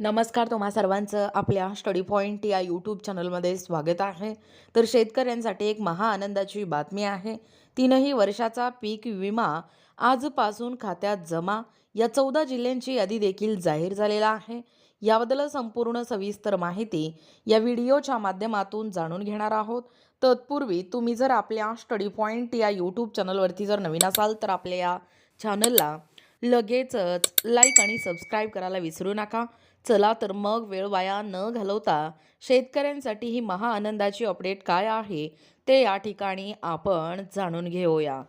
नमस्कार तुम्हा सर्वांचं. आपल्या स्टडी पॉईंट या यूट्यूब चॅनलमध्ये स्वागत आहे. तर शेतकऱ्यांसाठी एक महाआनंदाची बातमी आहे. तीनही वर्षाचा पीक विमा आजपासून खात्यात जमा. या चौदा जिल्ह्यांची यादी देखील जाहीर झालेला आहे. याबद्दल संपूर्ण सविस्तर माहिती या व्हिडिओच्या माध्यमातून जाणून घेणार आहोत. तत्पूर्वी तुम्ही जर आपल्या स्टडी पॉईंट या यूट्यूब चॅनलवरती जर नवीन असाल तर आपल्या या चॅनलला लगेचच लाईक आणि सबस्क्राईब करायला विसरू नका. चला तर मग वेळ वाया न घालवता शेतकऱ्यांसाठी ही महाआनंदाची अपडेट काय आहे ते या ठिकाणी आपण जाणून घेऊया.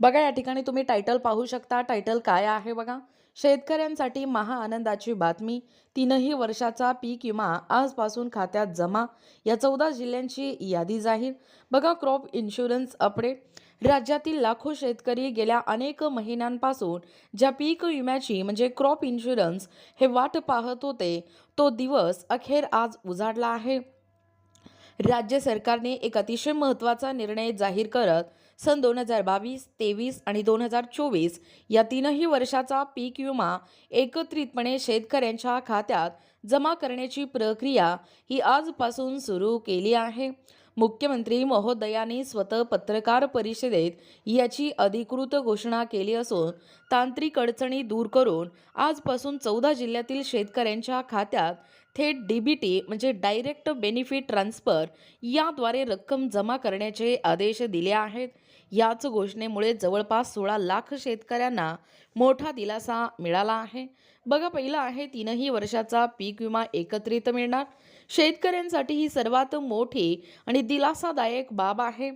बघा या ठिकाणी तुम्ही टायटल पाहू शकता. टायटल काय आहे बघा? शेतकऱ्यांसाठी महाआनंदाची बातमी. तीनही वर्षाचा पीक विमा आजपासून खात्यात जमा. या चौदा जिल्ह्यांची यादी जाहीर. बघा क्रॉप इन्शुरन्स अपडेट राज्यातील लाखो शेतकरी गेल्या अनेक महिन्यांपासून ज्या पीक विम्याची म्हणजे क्रॉप इन्शुरन्स हे वाट पाहत होते तो दिवस अखेर आज उजाडला आहे. राज्य सरकारने एक अतिशय महत्त्वाचा निर्णय जाहीर करत सन दोन हजार बावीस तेवीस आणि दोन हजार चोवीस या तीनही वर्षाचा पीक विमा एकत्रितपणे शेतकऱ्यांच्या खात्यात जमा करण्याची प्रक्रिया ही आजपासून सुरू केली आहे. मुख्यमंत्री महोदयांनी स्वतः पत्रकार परिषदेत याची अधिकृत घोषणा केली असून तांत्रिक अडचणी दूर करून आजपासून चौदा जिल्ह्यातील शेतकऱ्यांच्या खात्यात थेट डी बी टी म्हणजे डायरेक्ट बेनिफिट ट्रान्सफर याद्वारे रक्कम जमा करण्याचे आदेश दिले आहेत. याच घोषणेमुळे जवळपास सोळा लाख शेतकऱ्यांना मोठा दिलासा मिळाला आहे. बघा पहिलं आहे तीनही वर्षाचा पीक विमा एकत्रित मिळणार. शेतकऱ्यांसाठी ही सर्वात मोठी आणि दिलासादायक बाब आहे.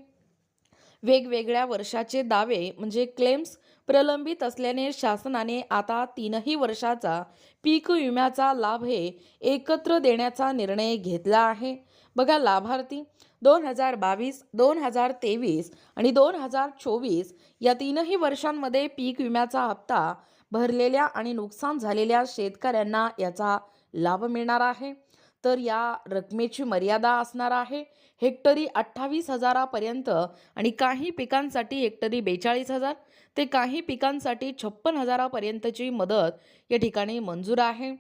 वेगवेगळ्या वर्षाचे दावे म्हणजे क्लेम्स प्रलंबित असल्याने शासनाने आता तीनही वर्षाचा पीक विम्याचा लाभ हे एकत्र देण्याचा निर्णय घेतला आहे. बघा लाभार्थी दोन हजार बावीस दोन हजार तेवीस आणि दोन हजार चोवीस या तीनही वर्षांमध्ये पीक विम्याचा हप्ता भरलेल्या आणि नुकसान झालेल्या शेतकऱ्यांना याचा लाभ मिळणार आहे. तर या रकमेची मर्यादा असणार आहे. हेक्टरी अठ्ठावीस हजारापर्यंत आणि काही पिकांसाठी हेक्टरी बेचाळीस हजार ते काही पिकांसाठी छप्पन हजारापर्यंतची मदत या ठिकाणी मंजूर आहे.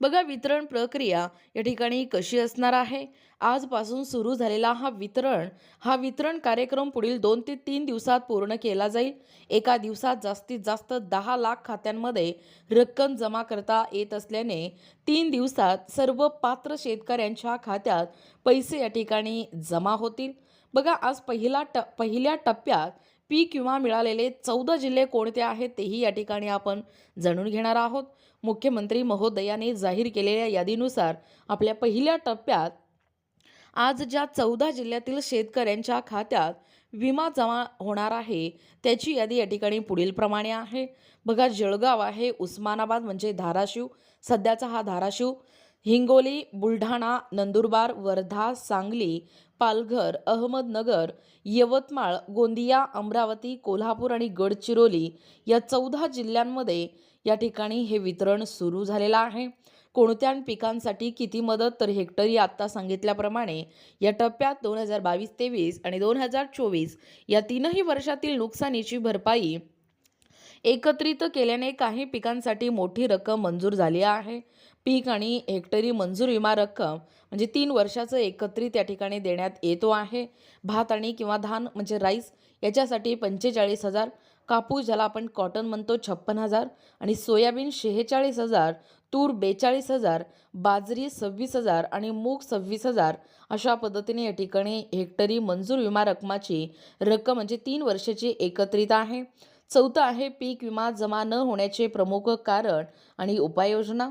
बघा वितरण प्रक्रिया या ठिकाणी कशी असणार आहे? आजपासून सुरू झालेला हा वितरण हा वितरण कार्यक्रम पुढील दोन ते तीन दिवसात पूर्ण केला जाईल. एका दिवसात जास्तीत जास्त दहा लाख खात्यांमध्ये रक्कम जमा करता येत असल्याने तीन दिवसात सर्व पात्र शेतकऱ्यांच्या खात्यात पैसे या ठिकाणी जमा होतील. बघा आज पहिला ट पहिल्या टप्प्यात पीक विमा मिळालेले चौदा जिल्हे कोणते आहेत तेही या ठिकाणी आपण जाणून घेणार आहोत. मुख्यमंत्री महोदयाने जाहीर केलेल्या यादीनुसार आपल्या पहिल्या टप्प्यात आज ज्या चौदा जिल्ह्यातील शेतकऱ्यांच्या खात्यात विमा जमा होणार आहे त्याची यादी या ठिकाणी पुढील प्रमाणे आहे. बघा जळगाव आहे उस्मानाबाद म्हणजे धाराशिव सध्याचा हा धाराशिव हिंगोली बुलढाणा नंदुरबार वर्धा सांगली पालघर अहमदनगर यवतमाळ गोंदिया अमरावती कोल्हापूर आणि गडचिरोली या चौदा जिल्ह्यांमध्ये या ठिकाणी हे वितरण सुरू झालेलं आहे. कोणत्या पिकांसाठी किती मदत तर हेक्टरी आत्ता सांगितल्याप्रमाणे या टप्प्यात दोन हजार बावीस तेवीस आणि दोन हजार चोवीस या तीनही वर्षातील नुकसानीची भरपाई एकत्रित केल्याने काही पिकांसाठी मोठी रक्कम मंजूर झाली आहे. पीक आणि हेक्टरी मंजूर विमा रक्कम म्हणजे तीन वर्षाचं एकत्रित या ठिकाणी देण्यात येतो आहे. भात आणि किंवा धान म्हणजे राईस याच्यासाठी पंचेचाळीस हजार कापूस ज्याला आपण कॉटन म्हणतो छप्पन हजार आणि सोयाबीन शेहेचाळीस हजार तूर बेचाळीस हजार बाजरी सव्वीस हजार आणि मूग सव्वीस हजार अशा पद्धतीने या ठिकाणी हेक्टरी मंजूर विमा रकमाची रक्कम म्हणजे तीन वर्षाची एकत्रित आहे. चौथं आहे पीक विमा जमा न होण्याचे प्रमुख कारण आणि उपाययोजना.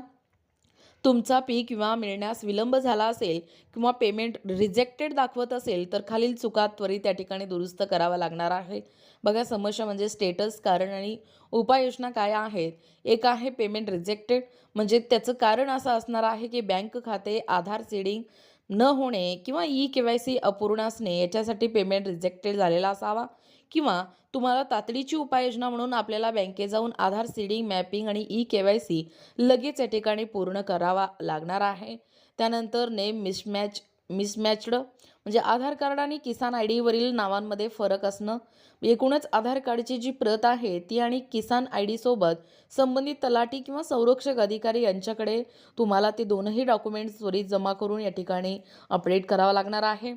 तुमचा पीक विमा मिळण्यास विलंब झाला असेल किंवा पेमेंट रिजेक्टेड दाखवत असेल तर खालील चुका त्वरित त्या ठिकाणी दुरुस्त करावा लागणार आहे बघा समस्या म्हणजे स्टेटस कारण आणि उपाययोजना काय आहेत? एक आहे पेमेंट रिजेक्टेड म्हणजे त्याचं कारण असं असणार आहे की बँक खाते आधार सीडिंग न होणे किंवा ई के वाय सी अपूर्ण असणे याच्यासाठी पेमेंट रिजेक्टेड झालेला असावा. किंवा तुम्हाला तातडीची उपाययोजना म्हणून आपल्याला बँकेत जाऊन आधार सीडिंग मॅपिंग आणि ई के वाय सी लगेच या ठिकाणी पूर्ण करावा लागणार आहे. त्यानंतर नेम मिसमॅच मिसमॅच्ड म्हणजे आधार कार्ड आणि किसान आय डीवरील नावांमध्ये फरक असणं. एकूणच आधार कार्डची जी प्रत आहे ती आणि किसान आय डीसोबत संबंधित तलाठी किंवा संरक्षक अधिकारी यांच्याकडे तुम्हाला ते दोनही डॉक्युमेंट्स त्वरित जमा करून या ठिकाणी अपडेट करावं लागणार आहे.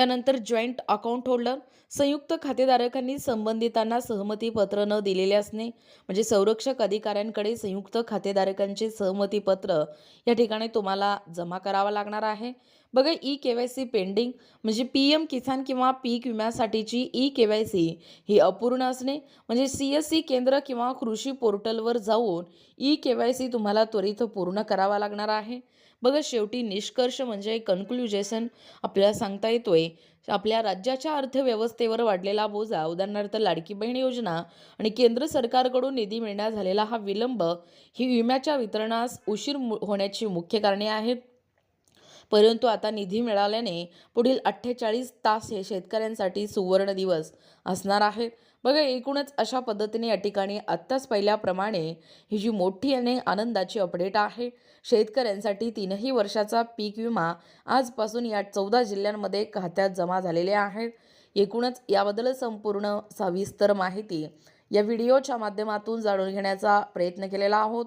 त्यानंतर जॉईंट अकाउंट होल्डर संयुक्त खातेधारकांनी संबंधितांना सहमतीपत्र न दिलेले असणे म्हणजे संरक्षक अधिकाऱ्यांकडे संयुक्त खातेधारकांचे सहमतीपत्र या ठिकाणी तुम्हाला जमा करावं लागणार आहे. बघा E K Y C pending म्हणजे पी एम किसान किंवा पीक विम्यासाठीची ई के वाय सी ही अपूर्ण असणे म्हणजे सी एस सी केंद्र किंवा कृषी पोर्टलवर जाऊन ई के वाय सी तुम्हाला त्वरित पूर्ण करावा लागणार आहे. बघा शेवटी निष्कर्ष म्हणजे कन्क्लुजेशन आपल्याला सांगता येतोय. आपल्या राज्याच्या अर्थव्यवस्थेवर वाढलेला बोजा उदाहरणार्थ लाडकी बहीण योजना आणि केंद्र सरकारकडून निधी मिळण्यास झालेला हा विलंब ही विम्याच्या वितरणास उशीर मु- होण्याची मुख्य कारणे आहेत. परंतु आता निधी मिळाल्याने पुढील अठ्ठेचाळीस तास हे शेतकऱ्यांसाठी सुवर्ण दिवस असणार आहेत बघा एकूणच अशा पद्धतीने या ठिकाणी आत्ताच पहिल्याप्रमाणे ही जी मोठी आणि आनंदाची अपडेट आहे. शेतकऱ्यांसाठी तीनही वर्षाचा पीक विमा आजपासून या चौदा जिल्ह्यांमध्ये खात्यात जमा झालेले आहेत एकूणच याबद्दल संपूर्ण सविस्तर माहिती या व्हिडिओच्या माध्यमातून जाणून घेण्याचा प्रयत्न केलेला आहोत.